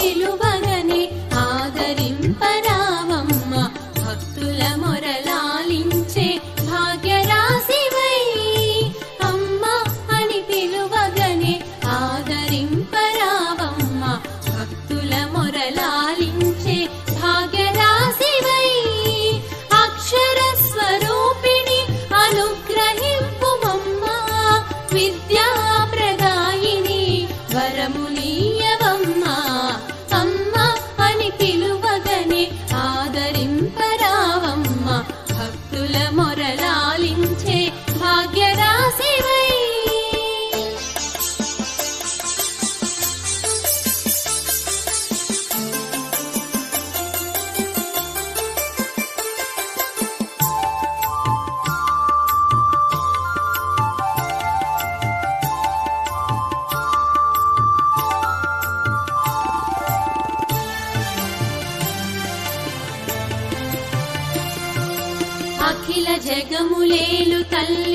పిలువగనే ఆదరింపరావమ్మ. భక్తుల మొరలాలించే భాగ్యరాశివై. అమ్మ అని పిలువగనే ఆదరింపరావమ్మ. భక్తుల మొరలాలించే భాగ్యరాశివై. అక్షర స్వరూపిణి అనుగ్రహింపుమమ్మ. విద్యా ప్రదాయిని పిలువగనే ఆదరింపరావమ్మ భక్తుల మొరలా అఖిల జగములేలు తల్లి